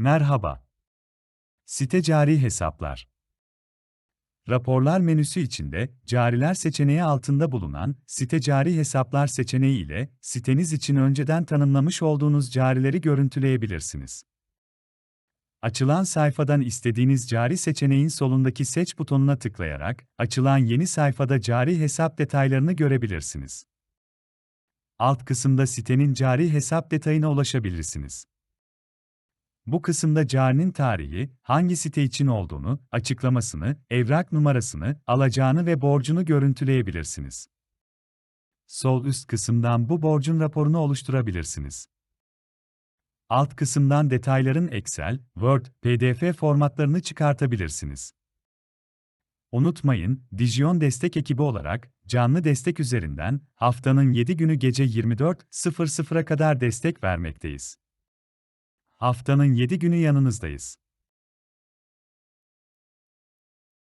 Merhaba. Site cari hesaplar. Raporlar menüsü içinde cariler seçeneği altında bulunan site cari hesaplar seçeneği ile siteniz için önceden tanımlamış olduğunuz carileri görüntüleyebilirsiniz. Açılan sayfadan istediğiniz cari seçeneğin solundaki seç butonuna tıklayarak açılan yeni sayfada cari hesap detaylarını görebilirsiniz. Alt kısımda sitenin cari hesap detayına ulaşabilirsiniz. Bu kısımda carinin tarihi, hangi site için olduğunu, açıklamasını, evrak numarasını, alacağını ve borcunu görüntüleyebilirsiniz. Sol üst kısımdan bu borcun raporunu oluşturabilirsiniz. Alt kısımdan detayların Excel, Word, PDF formatlarını çıkartabilirsiniz. Unutmayın, Dijon destek ekibi olarak canlı destek üzerinden haftanın 7 günü gece 24.00'a kadar destek vermekteyiz. Haftanın 7 günü yanınızdayız.